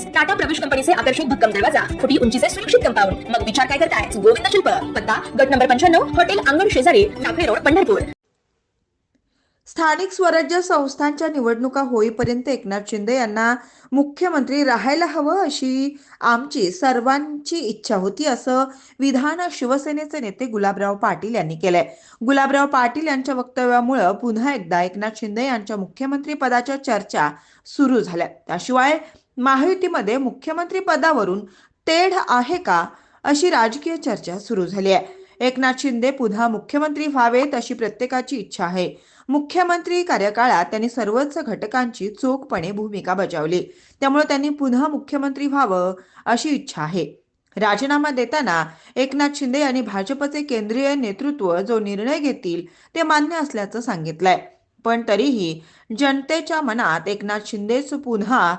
Tiles Tata प्रवेश कंपनीचे आकर्षक भक्कम दरवाजा खोटी उंचीचे सुरक्षित कंपाऊंड मग विचार काय करताय? गोविंद शिल्प. पत्ता गट नंबर पंच्याण्णव हॉटेल अंगण शेजारी टाकळे रोड पंढरपूर. स्थानिक स्वराज्य संस्थांच्या निवडणुका होईपर्यंत एकनाथ शिंदे यांना मुख्यमंत्री राहायला हवं अशी आमची सर्वांची इच्छा होती असं विधान शिवसेनेचे नेते गुलाबराव पाटील यांनी केलंय. गुलाबराव पाटील यांच्या वक्तव्यामुळे पुन्हा एकदा एकनाथ शिंदे यांच्या मुख्यमंत्री पदाच्या चर्चा सुरू झाल्या. त्याशिवाय महायुतीमध्ये मुख्यमंत्री पदावरून तेढ आहे का अशी राजकीय चर्चा सुरू झाली आहे. एकनाथ शिंदे पुन्हा मुख्यमंत्री व्हावेत अशी प्रत्येकाची इच्छा आहे. मुख्यमंत्री कार्यकाळात त्यांनी सर्वच घटकांची चोखपणे भूमिका बजावली. त्यामुळे त्यांनी पुन्हा मुख्यमंत्री व्हावं अशी इच्छा आहे. राजीनामा देताना एकनाथ शिंदे यांनी भाजपचे केंद्रीय नेतृत्व जो निर्णय घेतील ते मान्य असल्याचं सांगितलंय. पण तरीही जनतेच्या मनात एकनाथ शिंदेच पुन्हा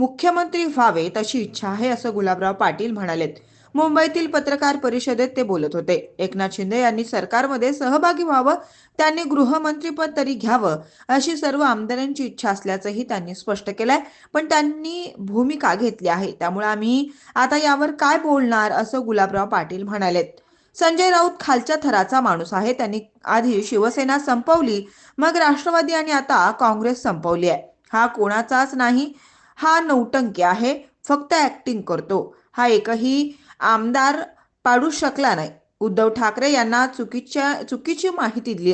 मुख्यमंत्री व्हावे तशी इच्छा आहे असं गुलाबराव पाटील म्हणालेत. मुंबईतील पत्रकार परिषदेत ते बोलत होते. एकनाथ शिंदे यांनी सरकारमध्ये सहभागी व्हावं त्यांनी गृहमंत्रीपद तरी घ्यावं अशी सर्व आमदारांची इच्छा असल्याचंही त्यांनी स्पष्ट केलंय. पण त्यांनी भूमिका घेतली आहे. त्यामुळे आम्ही आता यावर काय बोलणार असं गुलाबराव पाटील म्हणालेत. संजय राऊत खालच्या थराचा माणूस आहे. त्यांनी आधी शिवसेना संपवली मग राष्ट्रवादी आणि आता काँग्रेस संपवली आहे. हा कोणाचाच नाही हा नौटंकी आहे. फक्त ऍक्टिंग करतो. हा एकही आमदार पाडू शकला नाही. उद्धव ठाकरे यांना चुकीच्या चुकीची माहिती दिली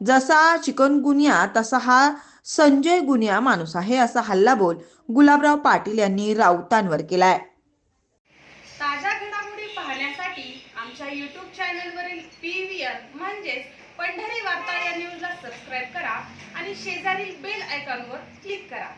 जसा चिकन चिकनगुनिया तसा हा संजय गुनिया माणूस आहे. असा हल्ला बोल गुलाबराव पाटील यांनी राऊतांवर केलाय. ताज्या घडामोडी पाहण्यासाठी आमच्या यूट्यूब चॅनलवरील पी व्ही आर म्हणजेच पंढरी वार्ता या न्यूजला सबस्क्राईब करा आणि शेजारील बेल आयकॉनवर क्लिक करा.